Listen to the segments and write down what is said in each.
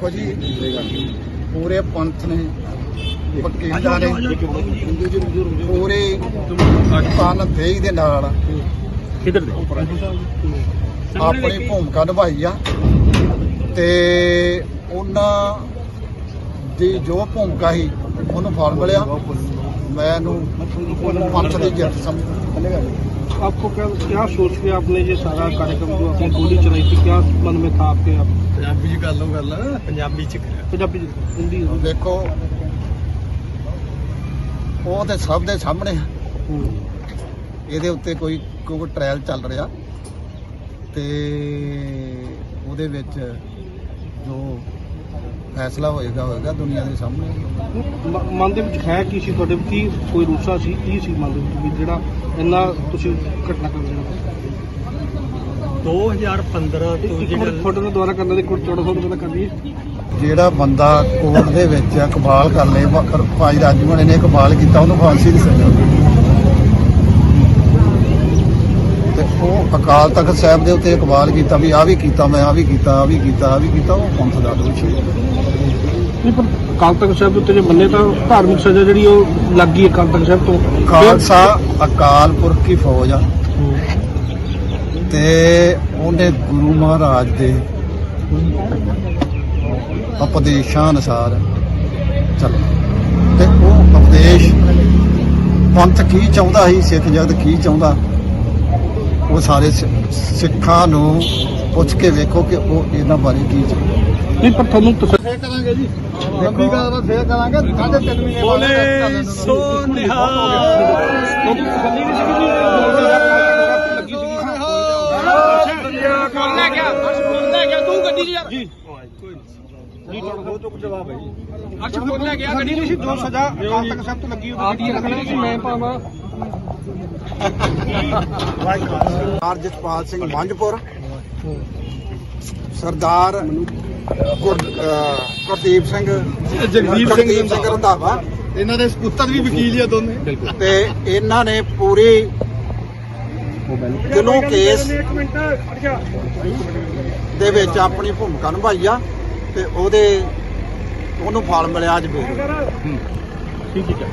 ਦੇਖੋ ਜੀ ਪੂਰੇ ਪੰਥ ਨੇ ਵਕੀਲਾਂ ਨੇ ਪੂਰੇ ਤਨ ਦੇਹੀ ਦੇ ਨਾਲ। ਕਿੱਧਰ ਦੇ? ਆਪਣੀ ਭੂਮਿਕਾ ਨਿਭਾਈ ਆ ਤੇ ਉਹਨਾਂ ਦੀ ਜੋ ਭੂਮਿਕਾ ਸੀ ਉਹਨੂੰ ਫਲ ਮਿਲਿਆ ਮੈਂ ਇਹਨੂੰ ਪੰਥ ਦੀ ਜਿੱਤ ਸਮਝ आपको क्या क्या सोच के आपने ये सारा कार्यक्रम जो आपने गोली चलाई थी क्या मन में था आपके आप ਪੰਜਾਬੀ ਚ ਕਰ ਲਓ ਗੱਲ ਪੰਜਾਬੀ ਚ पंजाबी हिंदी ਦੇਖੋ ਉਹ ਤੇ ਸਭ ਦੇ ਸਾਹਮਣੇ ਆ। ਇਹਦੇ ਉੱਤੇ ਕੋਈ ਕੋਈ ਟ੍ਰਾਇਲ ਚੱਲ ਰਿਹਾ ਤੇ ਉਹਦੇ ਵਿੱਚ ਜੋ ਫੈਸਲਾ ਹੋਏਗਾ ਹੋਏਗਾ ਦੁਨੀਆ ਦੇ ਸਾਹਮਣੇ। ਮ- ਮਨ ਦੇ ਵਿੱਚ ਹੈ ਕੀ ਸੀ? ਤੁਹਾਡੇ ਕੀ ਕੋਈ ਰੂਸਾ ਸੀ? ਕੀ ਸੀ ਮਨ ਦੇ ਵਿੱਚ ਵੀ ਜਿਹੜਾ ਇੰਨਾ ਤੁਸੀਂ ਘਟਨਾ ਕਰ ਰਹੇ ਹੋ? 2015 ਤੋਂ ਇੱਕ ਮਿੰਟ ਫੋਟੋ ਨੂੰ ਦੁਬਾਰਾ ਕਰਨਾ ਦੇ ਕੋਲ ਚੌੜਾ ਸੌ ਰੁਪਏ ਦਾ ਕਰ ਜਿਹੜਾ ਬੰਦਾ ਕੋਰਟ ਦੇ ਵਿੱਚ ਇਕਬਾਲ ਕਰ ਲੇ ਵਕਰ ਭਾਈ ਰਾਜੂਆਣੇ ਨੇ ਇਕਬਾਲ ਕੀਤਾ ਉਹਨੂੰ ਫਾਂਸੀ ਦੀ ਸਜ਼ਾ ਉਹ ਅਕਾਲ ਤਖਤ ਸਾਹਿਬ ਦੇ ਉੱਤੇ ਇਕਬਾਲ ਕੀਤਾ ਵੀ ਆ ਵੀ ਕੀਤਾ ਮੈਂ ਆ ਵੀ ਕੀਤਾ ਆ ਵੀ ਕੀਤਾ ਆ ਵੀ ਕੀਤਾ ਉਹ ਪੰਥ ਦਾ ਦੋਸ਼ੀ। ਨਹੀਂ ਪਰ ਅਕਾਲ ਤਖਤ ਸਾਹਿਬ ਦੇ ਉੱਤੇ ਜੇ ਮੰਨੇ ਤਾਂ ਧਾਰਮਿਕ ਸਜ਼ਾ ਜਿਹੜੀ ਉਹ ਲੱਗ ਗਈ ਅਕਾਲ ਤਖਤ ਸਾਹਿਬ ਤੋਂ। ਖਾਲਸਾ ਅਕਾਲ ਪੁਰਖ ਕੀ ਫੌਜ ਆ। ਤੇ ਉਹਨੇ ਗੁਰੂ ਮਹਾਰਾਜ ਦੇ ਉਪਦੇਸ਼ਾਂ ਅਨੁਸਾਰ ਚੱਲ। ਤੇ ਉਹ ਉਪਦੇਸ਼ ਪੰਥ ਕੀ ਚਾਹੁੰਦਾ ਸੀ ਸਿੱਖ ਜਗਤ ਕੀ ਚਾਹੁੰਦਾ? ਉਹ ਸਾਰੇ ਸਿੱਖਾਂ ਨੂੰ ਪੁੱਛ ਕੇ ਵੇਖੋ ਕਿ ਉਹ ਇਹਨਾਂ ਬਾਰੇ ਕੀ ਚਾਹੁੰਦਾ ਨਹੀਂ ਪਰ ਤੁਹਾਨੂੰ ਤਸੱਲੀ ਫੇਰ ਕਰਾਂਗੇ ਜੀ। ਲੰਬੀ ਗੱਲ ਬਾਤ ਫੇਰ ਕਰਾਂਗੇ। ਸਾਢੇ ਤਿੰਨ ਮਹੀਨੇ ਬੋਲੇ ਸੋ ਨਿਹਾਲ ਤੁਹਾਨੂੰ ਤਸੱਲੀ ਨਹੀਂ ਸੀ ਕਿ ਲੱਗੀ ਲੈ ਗਿਆ ਅਰਸ਼ ਲੈ ਗਿਆ ਤੂੰ ਗੱਡੀ 'ਚ ਯਾਰ ਜੀ ਜੀ ਤੁਹਾਡਾ ਬਹੁਤ ਚੁੱਕ ਜਵਾਬ ਹੈ ਜੀ ਅਰਸ਼ ਲੈ ਗਿਆ ਗੱਡੀ ਨਹੀਂ ਸੀ ਜੋ ਸਜ਼ਾ ਅਕਾਲ ਤਖਤ ਸਾਹਿਬ ਤੋਂ ਲੱਗੀ ਉਹਦੀ ਲੱਗਣੀ ਸੀ ਮੈਂ ਪਾਵਾਂ ਸਰਦਾਰ ਜਸਪਾਲ ਸਿੰਘ ਮੰਝਪੁਰ। ਸਰਦਾਰ ਗੁਰਦੀਪ ਸਿੰਘ ਜਗਦੀਪ ਸਿੰਘ ਰੰਧਾਵਾ। ਇਹਨਾਂ ਦੇ ਪੁੱਤਰ ਵੀ ਵਕੀਲ ਹੀ ਆ ਦੋਨੇ। ਤੇ ਇਹਨਾਂ ਨੇ ਪੂਰੀ ਦਿਲੋਂ ਕੇਸ ਦੇ ਵਿੱਚ ਆਪਣੀ ਭੂਮਿਕਾ ਨਿਭਾਈ ਆ ਤੇ ਉਹਦੇ ਉਹਨੂੰ ਫਲ ਮਿਲਿਆ ਅੱਜ ਵੀ ਠੀਕ ਹੈ।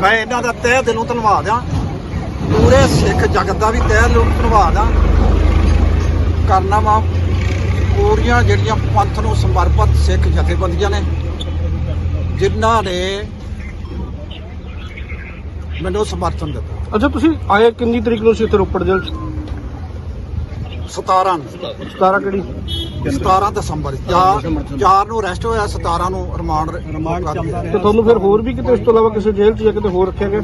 ਮੈਂ ਇਹਨਾਂ ਦਾ ਤਹਿ ਦਿਲੋਂ ਧੰਨਵਾਦ ਆ। ਪੂਰੇ ਸਿੱਖ ਜਗਤ ਦਾ ਵੀ ਤਹਿ ਦਿਲੋਂ ਧੰਨਵਾਦ ਆ। ਕਰਨਾ ਵਾ। ਪੂਰੀਆਂ ਜਿਹੜੀਆਂ ਪੰਥ ਨੂੰ ਸਮਰਪਿਤ ਸਿੱਖ ਜਥੇਬੰਦੀਆਂ ਨੇ ਜਿਨ੍ਹਾਂ ਨੇ ਮੈਨੂੰ ਸਮਰਥਨ ਦਿੱਤਾ। ਅੱਛਾ ਤੁਸੀਂ ਆਏ ਕਿੰਨੀ ਤਰੀਕ ਨੂੰ ਸੀ ਇੱਥੇ ਰੋਪੜ ਜੇਲ੍ਹ 'ਚ? 17 ਨੂੰ 17 ਕਿਹੜੀ? 17 ਦਸੰਬਰ। 4 4 ਨੂੰ ਅਰੈਸਟ ਹੋਇਆ 17 ਨੂੰ ਰਿਮਾਂਡ ਰਿਮਾਂਡ ਤੇ ਤੁਹਾਨੂੰ ਫਿਰ ਹੋਰ ਵੀ ਕਿਤੇ ਇਸ ਤੋਂ ਇਲਾਵਾ ਕਿਸੇ ਜੇਲ੍ਹ 'ਚ ਜਾਂ ਕਿਤੇ ਹੋਰ ਰੱਖਿਆ ਗਿਆ?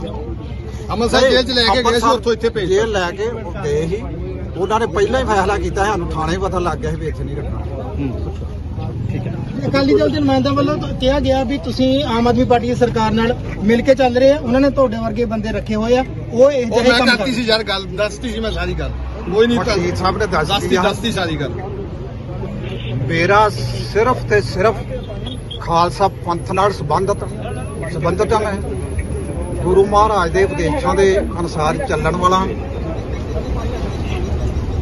ਅੰਮ੍ਰਿਤਸਰ ਜੇਲ੍ਹ ਚ ਲੈ ਕੇ ਗਏ ਸੀ ਉੱਥੋਂ ਇੱਥੇ ਭੇਜ ਜੇਲ੍ਹ ਲੈ ਕੇ ਉਹ ਗਏ ਸੀ। ਉਹਨਾਂ ਨੇ ਪਹਿਲਾਂ ਹੀ ਫੈਸਲਾ ਕੀਤਾ ਸੀ, ਸਾਨੂੰ ਥਾਣੇ ਪਤਾ ਲੱਗ ਗਿਆ ਸੀ ਵੀ ਇੱਥੇ ਨਹੀਂ ਰੱਖਣਾ। ਅਕਾਲੀ ਦਲ ਦੇ ਨੁਮਾਇੰਦਿਆਂ ਵੱਲੋਂ ਤਾਂ ਕਿਹਾ ਗਿਆ ਵੀ ਤੁਸੀਂ ਆਮ ਆਦਮੀ ਪਾਰਟੀ ਦੀ ਸਰਕਾਰ ਨਾਲ ਮਿਲ ਕੇ ਚੱਲ ਰਹੇ ਆ। ਉਹਨਾਂ ਨੇ ਤੁਹਾਡੇ ਵਰਗੇ ਬੰਦੇ ਰੱਖੇ ਹੋਏ ਆ। ਉਹ ਇਹ ਉਹ ਜਿਹੇ ਮੈਂ ਕੰਮ ਕਰਤੀ ਕਰਦੇ। ਸੀ ਯਾਰ ਗੱਲ ਦੱਸਤੀ ਸੀ ਮੈਂ ਸਾਰੀ ਗੱਲ। ਕੋਈ ਨਹੀਂ ਵਕੀਲ ਸਾਹਿਬ ਨੇ ਦੱਸ ਦੱਸਤੀ ਦਿੱਤੀ ਦੱਸਤੀ ਸਾਰੀ ਗੱਲ। ਮੇਰਾ ਸਿਰਫ ਤੇ ਸਿਰਫ ਖਾਲਸਾ ਪੰਥ ਨਾਲ ਸੰਬੰਧਤ ਸੰਬੰਧਤ ਹਾਂ ਮੈਂ। ਗੁਰੂ ਮਹਾਰਾਜ ਦੇ ਉਪਦੇਸ਼ਾਂ ਦੇ ਅਨੁਸਾਰ ਚੱਲਣ ਵਾਲਾ।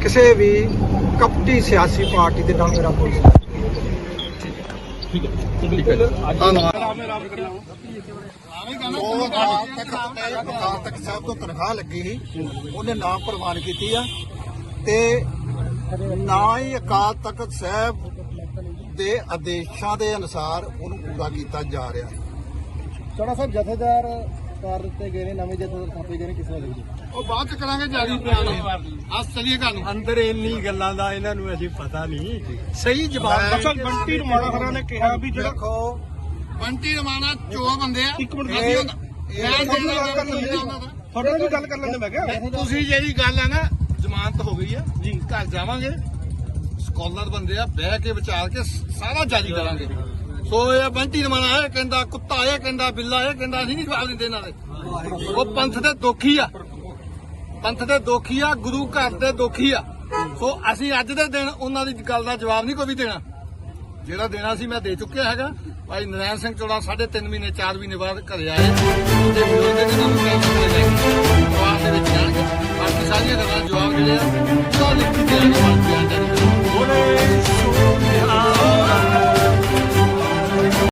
ਕਿਸੇ ਵੀ ਕਪਟੀ ਸਿਆਸੀ ਪਾਰਟੀ ਦੇ ਨਾਲ ਮੇਰਾ ਕੋਈ ਉਹ ਅਕਾਲ ਤਖਤ ਤੇ ਅਕਾਲ ਤਖਤ ਸਾਹਿਬ ਤੋਂ ਤਨਖਾਹ ਲੱਗੀ ਸੀ। ਉਹਨੇ ਨਾਮ ਪ੍ਰਵਾਨ ਕੀਤੀ ਆ। ਤੇ ਨਾ ਹੀ ਅਕਾਲ ਤਖਤ ਸਾਹਿਬ ਦੇ ਆਦੇਸ਼ਾਂ ਦੇ ਅਨੁਸਾਰ ਉਹਨੂੰ ਪੂਰਾ ਕੀਤਾ ਜਾ ਰਿਹਾ। ਚੋੜਾ ਸਾਹਿਬ ਜਥੇਦਾਰ ਕਰ ਦਿੱਤੇ ਗਏ ਨੇ ਨਵੇਂ ਜਥੇਦਾਰ ਥਾਪੇ ਗਏ ਨੇ ਕਿਸ ਵਜ੍ਹਾ ਲਈ ਉਹ ਬਾਅਦ ਚ ਕਰਾਂਗੇ ਜਾਰੀ ਬਿਆਨ। ਅੱਜ ਚਲੀਏ ਘਰ ਨੂੰ। ਅੰਦਰ ਇੰਨੀ ਗੱਲਾਂ ਦਾ ਇਹਨਾਂ ਨੂੰ ਅਸੀਂ ਪਤਾ ਨਹੀਂ। ਸਹੀ ਜਵਾਬ ਅੱਛਾ ਬੰਟੀ ਰਮਾਣਾ ਖਰਾ ਨੇ ਕਿਹਾ ਵੀ ਜਿਹੜਾ ਦੇਖੋ ਬੰਟੀ ਰਮਾਨਾ ਚੋ ਬੰਦੇ ਆ। ਇੱਕ ਮਿੰਟ ਅਸੀਂ ਉਹਨਾਂ- ਮੈਂ ਜਿਹੜਾ ਕਰ ਲੈਂਦਾ ਉਹਨਾਂ ਦਾ ਤੁਹਾਡੇ ਨਾਲ ਵੀ ਗੱਲ ਕਰ ਲੈਂਦੇ ਮੈਂ ਕਿਹਾ। ਤੁਸੀਂ ਜਿਹੜੀ ਗੱਲ ਆ ਨਾ ਜ਼ਮਾਨਤ ਹੋ ਗਈ ਆ। ਜੀ। ਘਰ ਜਾਵਾਂਗੇ। ਸਕਾਲਰ ਬੰਦੇ ਆ ਬਹਿ ਕੇ ਵਿਚਾਰ ਕੇ ਸਾਰਾ ਜਾਰੀ ਕਰਾਂਗੇ। ਸੋ ਇਹ ਬੰਟੀ ਰਮਾਣਾ ਇਹ ਕਹਿੰਦਾ ਕੁੱਤਾ, ਇਹ ਕਹਿੰਦਾ ਬਿੱਲਾ, ਇਹ ਕਹਿੰਦਾ ਅਸੀਂ ਨਹੀਂ ਜਵਾਬ ਦਿੰਦੇ ਇਹਨਾਂ ਦੇ। ਉਹ ਪੰਥ ਦੇ ਦੋਖੀ ਆ। ਪੰਥ ਦੇ ਦੋਖੀ ਆ, ਗੁਰੂ ਘਰ ਦੇ ਦੋਖੀ ਆ। ਸੋ ਅਸੀਂ ਅੱਜ ਦੇ ਦਿਨ ਉਹਨਾਂ ਦੀ ਗੱਲ ਦਾ ਜਵਾਬ ਨਹੀਂ ਕੋਈ ਵੀ ਦੇਣਾ। ਜਿਹੜਾ ਦੇਣਾ ਸੀ ਮੈਂ ਦੇ ਚੁੱਕਿਆ ਹੈਗਾ। ਭਾਈ ਨਰੈਣ ਸਿੰਘ ਚੋੜਾ ਸਾਢੇ ਤਿੰਨ ਮਹੀਨੇ 4 ਮਹੀਨੇ ਬਾਅਦ ਘਰੇ ਆਏ। ਉਹਦੇ ਵਿਰੋਧ ਦੇ ਇਹਨਾਂ ਨੂੰ ਕੈਂਪ ਜਵਾਬ ਦੇ ਵਿੱਚ ਜਾਣਗੇ ਬਾਕੀ ਸਾਰੀਆਂ ਗੱਲਾਂ ਦੇ ਜਵਾਬ ਜਿਹੜੇ ਆ